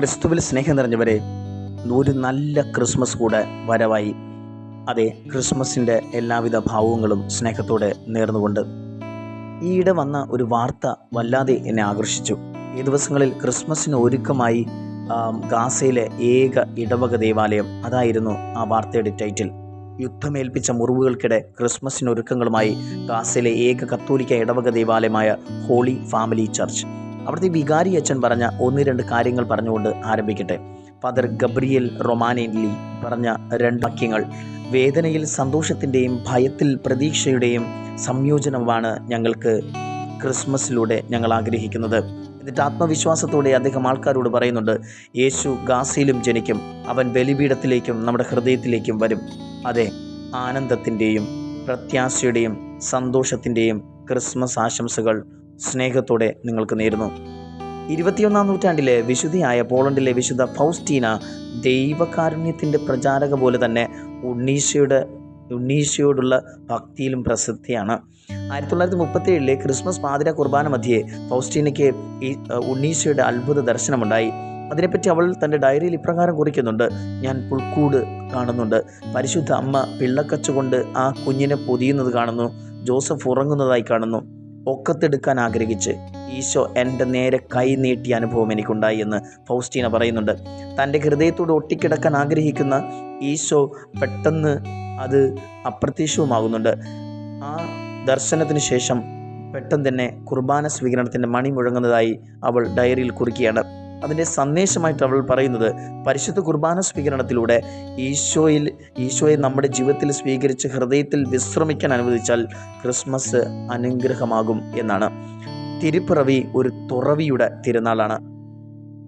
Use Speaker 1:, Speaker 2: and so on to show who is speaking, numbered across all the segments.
Speaker 1: ക്രിസ്തുവിൽ സ്നേഹം നിറഞ്ഞവരെ ഒരു നല്ല ക്രിസ്മസ് കൂടെ വരവായി. അതെ ക്രിസ്മസിന്റെ എല്ലാവിധ ഭാവങ്ങളും സ്നേഹത്തോടെ നേർന്നുകൊണ്ട്. ഈയിടെ വന്ന ഒരു വാർത്ത വല്ലാതെ എന്നെ ആകർഷിച്ചു. ഈ ദിവസങ്ങളിൽ ക്രിസ്മസിന് ഒരുക്കമായി ഗാസയിലെ ഏക ഇടവക ദേവാലയം അതായിരുന്നു ആ വാർത്തയുടെ ടൈറ്റിൽ. യുദ്ധമേൽപ്പിച്ച മുറിവുകൾക്കിടെ ക്രിസ്മസിന് ഒരുക്കങ്ങളുമായി ഗാസയിലെ ഏക കത്തോലിക്ക ഇടവക ദേവാലയമായ ഹോളി ഫാമിലി ചർച്ച്. അവിടുത്തെ വികാരി അച്ഛൻ പറഞ്ഞ ഒന്ന് രണ്ട് കാര്യങ്ങൾ പറഞ്ഞുകൊണ്ട് ആരംഭിക്കട്ടെ. ഫാദർ ഗബ്രിയൽ റൊമാനേലി പറഞ്ഞ രണ്ട് വാക്യങ്ങൾ വേദനയിൽ സന്തോഷത്തിന്റെയും ഭയത്തിൽ പ്രതീക്ഷയുടെയും സംയോജനമാണ് ഞങ്ങൾക്ക് ക്രിസ്മസിലൂടെ ഞങ്ങൾ ആഗ്രഹിക്കുന്നത്. എന്നിട്ട് ആത്മവിശ്വാസത്തോടെ അദ്ദേഹം ആൾക്കാരോട് പറയുന്നുണ്ട് യേശു ഗാസയിലും ജനിക്കും അവൻ ബലിപീഠത്തിലേക്കും നമ്മുടെ ഹൃദയത്തിലേക്കും വരും. അതെ ആനന്ദത്തിന്റെയും പ്രത്യാശയുടെയും സന്തോഷത്തിന്റെയും ക്രിസ്മസ് ആശംസകൾ സ്നേഹത്തോടെ നിങ്ങൾക്ക് നേരുന്നു. ഇരുപത്തിയൊന്നാം നൂറ്റാണ്ടിലെ വിശുദ്ധിയായ പോളണ്ടിലെ വിശുദ്ധ ഫൗസ്റ്റീന ദൈവകാരുണ്യത്തിന്റെ പ്രചാരക പോലെ തന്നെ ഉണ്ണീശയുടെ ഉണ്ണീശയോടുള്ള ഭക്തിയിലും പ്രസിദ്ധിയാണ്. ആയിരത്തി തൊള്ളായിരത്തി മുപ്പത്തി ഏഴിലെ ക്രിസ്മസ് പാതിര കുർബാന മധ്യേ ഫൗസ്റ്റീനയ്ക്ക് ഈ ഉണ്ണീശയുടെ അത്ഭുത ദർശനമുണ്ടായി. അതിനെപ്പറ്റി അവൾ തന്റെ ഡയറിയിൽ ഇപ്രകാരം കുറിക്കുന്നുണ്ട്. ഞാൻ പുൽക്കൂട് കാണുന്നുണ്ട്. പരിശുദ്ധ അമ്മ പിള്ളക്കച്ചുകൊണ്ട് ആ കുഞ്ഞിനെ പൊതിയുന്നത് കാണുന്നു. ജോസഫ് ഉറങ്ങുന്നതായി കാണുന്നു. ഒക്കത്തെടുക്കാൻ ആഗ്രഹിച്ച് ഈശോ എന്റെ നേരെ കൈ നീട്ടിയ അനുഭവം എനിക്കുണ്ടായി എന്ന് ഫൗസ്റ്റീന പറയുന്നുണ്ട്. തന്റെ ഹൃദയത്തോട് ഒട്ടിക്കിടക്കാൻ ആഗ്രഹിക്കുന്ന ഈശോ പെട്ടെന്ന് അത് അപ്രത്യക്ഷവുമാകുന്നുണ്ട്. ആ ദർശനത്തിന് ശേഷം പെട്ടെന്ന് തന്നെ കുർബാന സ്വീകരണത്തിന്റെ മണി മുഴങ്ങുന്നതായി അവൾ ഡയറിയിൽ കുറിക്കുകയാണ്. അതിന്റെ സന്ദേശമായിട്ട് അവൾ പറയുന്നത് പരിശുദ്ധ കുർബാന സ്വീകരണത്തിലൂടെ ഈശോയിൽ ഈശോയെ നമ്മുടെ ജീവിതത്തിൽ സ്വീകരിച്ച് ഹൃദയത്തിൽ വിശ്രമിക്കാൻ അനുവദിച്ചാൽ ക്രിസ്മസ് അനുഗ്രഹമാകും എന്നാണ്. തിരുപ്പിറവി ഒരു തുറവിയുടെ തിരുനാളാണ്.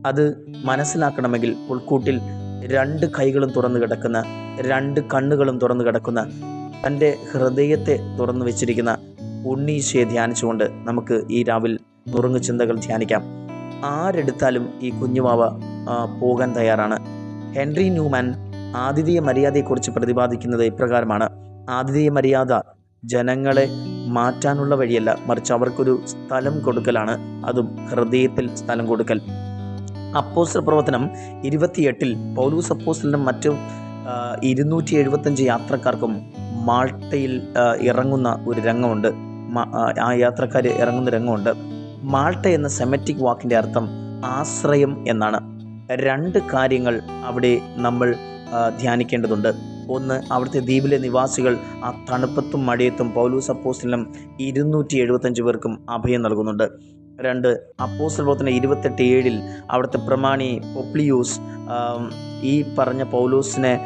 Speaker 1: അത് മനസ്സിലാക്കണമെങ്കിൽ പുൽക്കൂട്ടിൽ രണ്ട് കൈകളും തുറന്നു കിടക്കുന്ന രണ്ട് കണ്ണുകളും തുറന്നു കിടക്കുന്ന തന്റെ ഹൃദയത്തെ തുറന്നു വെച്ചിരിക്കുന്ന ഉണ്ണീശയെ ധ്യാനിച്ചുകൊണ്ട് നമുക്ക് ഈ രാവിൽ നുറുങ്ങു ചിന്തകൾ ധ്യാനിക്കാം. ആരെടുത്താലും ഈ കുഞ്ഞുമാവ് പോകാൻ തയ്യാറാണ്. ഹെൻറി ന്യൂമാൻ ആതിഥേയ മര്യാദയെക്കുറിച്ച് പ്രതിപാദിക്കുന്നത് ഇപ്രകാരമാണ്. ആതിഥേയ മര്യാദ ജനങ്ങളെ മാറ്റാനുള്ള വഴിയല്ല മറിച്ച് അവർക്കൊരു സ്ഥലം കൊടുക്കലാണ്. അതും ഹൃദയത്തിൽ സ്ഥലം കൊടുക്കൽ. അപ്പോസ്റ്റർ പ്രവർത്തനം ഇരുപത്തിയെട്ടിൽ പൗലൂസ് അപ്പോസ്റ്റലിനും മറ്റും ഇരുന്നൂറ്റി എഴുപത്തഞ്ച് യാത്രക്കാർക്കും മാൾട്ടയിൽ ഇറങ്ങുന്ന ഒരു രംഗമുണ്ട്. ആ യാത്രക്കാർ ഇറങ്ങുന്ന രംഗമുണ്ട്. മാൾട്ട എന്ന സെമറ്റിക് വാക്കിന്റെ അർത്ഥം ആശ്രയം എന്നാണ്. രണ്ട് കാര്യങ്ങൾ അവിടെ നമ്മൾ ധ്യാനിക്കേണ്ടതുണ്ട്. ഒന്ന് അവിടുത്തെ ദ്വീപിലെ നിവാസികൾ ആ തണുപ്പത്തും മഴയത്തും പൗലൂസ് അപ്പോസ്റ്റലിനും ഇരുന്നൂറ്റി എഴുപത്തഞ്ച് പേർക്കും അഭയം നൽകുന്നുണ്ട്. രണ്ട് അപ്പോസ്റ്റൽ പ്രവർത്തനം ഇരുപത്തെട്ട് ഏഴിൽ അവിടുത്തെ പ്രമാണി പൊപ്ലിയൂസ് ഈ പറഞ്ഞ പൗലൂസിനെ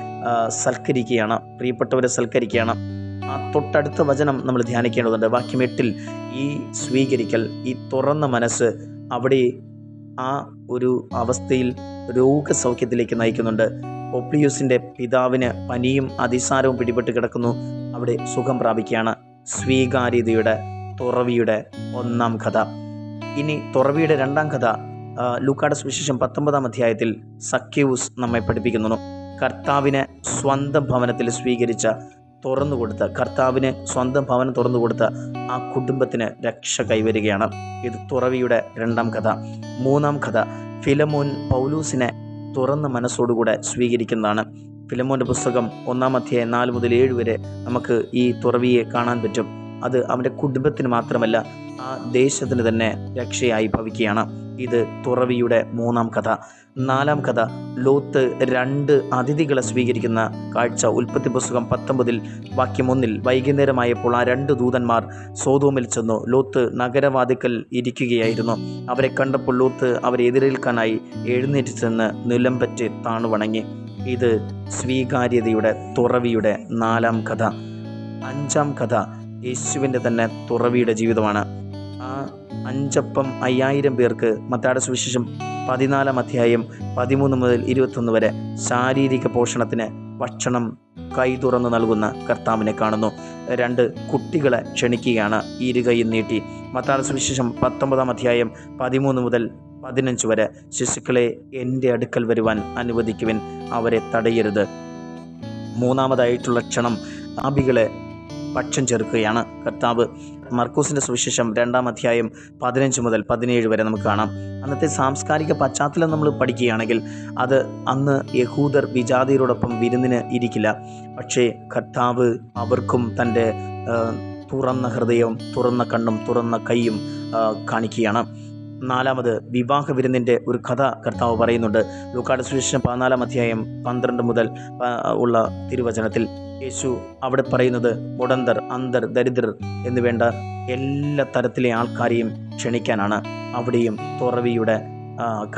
Speaker 1: സൽക്കരിക്കുകയാണ് പ്രിയപ്പെട്ടവരെ സൽക്കരിക്കുകയാണ്. ആ തൊട്ടടുത്ത വചനം നമ്മൾ ധ്യാനിക്കേണ്ടതുണ്ട്. വാക്യം എട്ടിൽ ഈ സ്വീകരിക്കൽ ഈ തുറന്ന മനസ്സ് അവിടെ ആ ഒരു അവസ്ഥയിൽ രോഗസൗഖ്യത്തിലേക്ക് നയിക്കുന്നുണ്ട്. ഒപ്ലിയൂസിന്റെ പിതാവിന് പനിയും അതിസാരവും പിടിപെട്ട് കിടക്കുന്നു. അവിടെ സുഖം പ്രാപിക്കുകയാണ്. സ്വീകാര്യതയുടെ തുറവിയുടെ ഒന്നാം കഥ. ഇനി തുറവിയുടെ രണ്ടാം കഥ ലൂക്കാടസ് വിശേഷം പത്തൊമ്പതാം അധ്യായത്തിൽ സഖ്യൂസ് നമ്മെ പഠിപ്പിക്കുന്നു. കർത്താവിനെ സ്വന്തം ഭവനത്തിൽ സ്വീകരിച്ച തുറന്നു കൊടുത്ത കർത്താവിന് സ്വന്തം ഭവനം തുറന്നു കൊടുത്ത ആ കുടുംബത്തിന് രക്ഷ കൈവരികയാണ്. ഇത് തുറവിയുടെ രണ്ടാം കഥ. മൂന്നാം കഥ. ഫിലമോൻ പൗലൂസിനെ തുറന്ന മനസ്സോടുകൂടെ സ്വീകരിക്കുന്നതാണ്. ഫിലമോന്റെ പുസ്തകം ഒന്നാം അധ്യായം നാല് മുതൽ ഏഴ് വരെ നമുക്ക് ഈ തുറവിയെ കാണാൻ പറ്റും. അത് അവന്റെ കുടുംബത്തിന് മാത്രമല്ല ആ ദേശത്തിന് തന്നെ രക്ഷയായി ഭവിക്കുകയാണ്. ഇത് തുറവിയുടെ മൂന്നാം കഥ. നാലാം കഥ. ലോത്ത് രണ്ട് അതിഥികളെ സ്വീകരിക്കുന്ന കാഴ്ച. ഉൽപ്പത്തി പുസ്തകം പത്തൊമ്പതിൽ വാക്യം ഒന്നിൽ വൈകുന്നേരമായപ്പോൾ ആ രണ്ട് ദൂതന്മാർ സോതോമിൽ ചെന്നു. ലോത്ത് നഗരവാതിക്കൽ ഇരിക്കുകയായിരുന്നു. അവരെ കണ്ടപ്പോൾ ലോത്ത് അവരെ എതിരേൽക്കാനായി എഴുന്നേറ്റ് ചെന്ന് നിലംപറ്റ് താണു വണങ്ങി ഇത് സ്വീകാര്യതയുടെ തുറവിയുടെ നാലാം കഥ. അഞ്ചാം കഥ. യേശുവിന്റെ തന്നെ തുറവിയുടെ ജീവിതമാണ്. ആ അഞ്ചപ്പം അയ്യായിരം പേർക്ക് മത്താട സുവിശേഷം പതിനാലാം അധ്യായം പതിമൂന്ന് മുതൽ ഇരുപത്തൊന്ന് വരെ ശാരീരിക പോഷണത്തിന് ഭക്ഷണം കൈ തുറന്ന് നൽകുന്ന കർത്താവിനെ കാണുന്നു. രണ്ട് കുട്ടികളെ ക്ഷണിക്കുകയാണ്. ഇരുകയും നീട്ടി. മത്താട സുവിശേഷം പത്തൊമ്പതാം അധ്യായം പതിമൂന്ന് മുതൽ പതിനഞ്ച് വരെ ശിശുക്കളെ എന്റെ അടുക്കൽ വരുവാൻ അനുവദിക്കുവിൻ. അവരെ തടയരുത്. മൂന്നാമതായിട്ടുള്ള ക്ഷണം ആബികളെ പക്ഷം ചേർക്കുകയാണ്. കർത്താവ് മർക്കൂസിന്റെ സുവിശേഷം രണ്ടാം അധ്യായം പതിനഞ്ച് മുതൽ പതിനേഴ് വരെ നമുക്ക് കാണാം. അന്നത്തെ സാംസ്കാരിക പശ്ചാത്തലം നമ്മൾ പഠിക്കുകയാണെങ്കിൽ അത് അന്ന് യഹൂദർ വിജാതിയരോടൊപ്പം വിരുന്നിന് ഇരിക്കില്ല. പക്ഷേ കർത്താവ് അവർക്കും തന്റെ തുറന്ന ഹൃദയവും തുറന്ന കണ്ണും തുറന്ന കൈയും കാണിക്കുകയാണ്. നാലാമത് വിവാഹ വിരുന്നിന്റെ ഒരു കഥ കർത്താവ് പറയുന്നുണ്ട്. ലൂക്കാട് സുവിശേഷം പതിനാലാം അധ്യായം പന്ത്രണ്ട് മുതൽ ഉള്ള തിരുവചനത്തിൽ യേശു അവിടെ പറയുന്നത് മുടന്തർ അന്തർ ദരിദ്രർ എന്ന് വേണ്ട എല്ലാ തരത്തിലെ ആൾക്കാരെയും ക്ഷണിക്കാനാണ്. അവിടെയും തുറവിയുടെ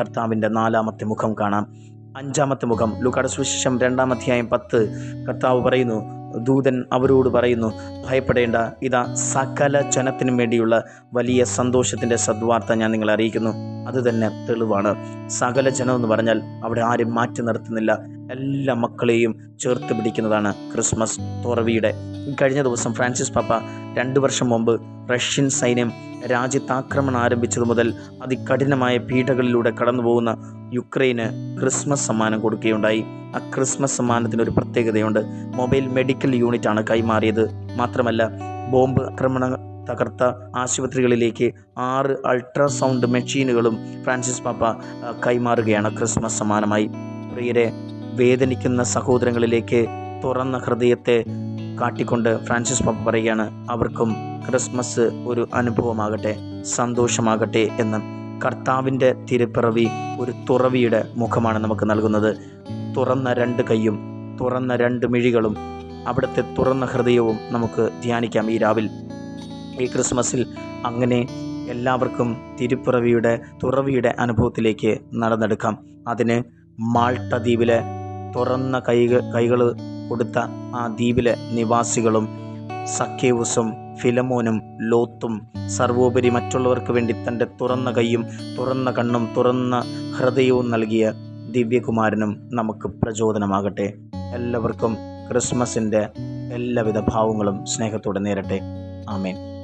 Speaker 1: കർത്താവിന്റെ നാലാമത്തെ മുഖം കാണാം. അഞ്ചാമത്തെ മുഖം ലൂക്കാട് സുവിശേഷം രണ്ടാം അധ്യായം പത്ത് കർത്താവ് പറയുന്നു ദൂതൻ അവരോട് പറയുന്നു ഭയപ്പെടേണ്ട. ഇതാ സകല ജനത്തിനും വേണ്ടിയുള്ള വലിയ സന്തോഷത്തിന്റെ സദ്വാർത്ത ഞാൻ നിങ്ങളെ അറിയിക്കുന്നു. അത് തന്നെ തെളിവാണ്. സകല ജനം എന്ന് പറഞ്ഞാൽ അവിടെ ആരും മാറ്റി നിർത്തുന്നില്ല. എല്ലാ മക്കളെയും ചേർത്ത് പിടിക്കുന്നതാണ് ക്രിസ്മസ് തുറവിയുടെ. കഴിഞ്ഞ ദിവസം ഫ്രാൻസിസ് പാപ്പ രണ്ട് വർഷം മുമ്പ് റഷ്യൻ സൈന്യം രാജ്യത്ത് ആക്രമണം ആരംഭിച്ചതു മുതൽ അതികഠിനമായ പീഡകളിലൂടെ കടന്നുപോകുന്ന യുക്രൈന് ക്രിസ്മസ് സമ്മാനം കൊടുക്കുകയുണ്ടായി. ആ ക്രിസ്മസ് സമ്മാനത്തിന് ഒരു പ്രത്യേകതയുണ്ട്. മൊബൈൽ മെഡിക്കൽ യൂണിറ്റ് ആണ് കൈമാറിയത്. മാത്രമല്ല ബോംബ് ആക്രമണ തകർത്ത ആശുപത്രികളിലേക്ക് ആറ് അൾട്രാസൗണ്ട് മെഷീനുകളും ഫ്രാൻസിസ് പാപ്പ കൈമാറുകയാണ് ക്രിസ്മസ് സമ്മാനമായി. പ്രിയരെ വേദനിക്കുന്ന സഹോദരങ്ങളിലേക്ക് തുറന്ന ഹൃദയത്തെ കാട്ടിക്കൊണ്ട് ഫ്രാൻസിസ് പാപ്പ പറയുകയാണ് അവർക്കും ക്രിസ്മസ് ഒരു അനുഭവമാകട്ടെ സന്തോഷമാകട്ടെ എന്ന്. കർത്താവിന്റെ തിരുപ്പിറവി ഒരു തുറവിയുടെ മുഖമാണ് നമുക്ക് നൽകുന്നത്. തുറന്ന രണ്ട് കൈയും തുറന്ന രണ്ട് മിഴികളും അവിടുത്തെ തുറന്ന ഹൃദയവും നമുക്ക് ധ്യാനിക്കാം ഈ രാവിൽ. ഈ ക്രിസ്മസിൽ അങ്ങനെ എല്ലാവർക്കും തിരുപ്പിറവിയുടെ തുറവിയുടെ അനുഭവത്തിലേക്ക് നടന്നെടുക്കാം. അതിന് മാൾട്ട ദ്വീപിലെ തുറന്ന കൈകൾ കൈകൾ കൊടുത്ത ആ ദ്വീപിലെ നിവാസികളും സക്കേവുസും ഫിലമോനും ലോത്തും സർവോപരി മറ്റുള്ളവർക്ക് വേണ്ടി തന്റെ തുറന്ന കൈയും തുറന്ന കണ്ണും തുറന്ന ഹൃദയവും നൽകിയ ദിവ്യകുമാരനും നമുക്ക് പ്രചോദനമാകട്ടെ. എല്ലാവർക്കും ക്രിസ്മസിന്റെ എല്ലാവിധ ഭാവങ്ങളും സ്നേഹത്തോടെ നേരട്ടെ. ആമേൻ.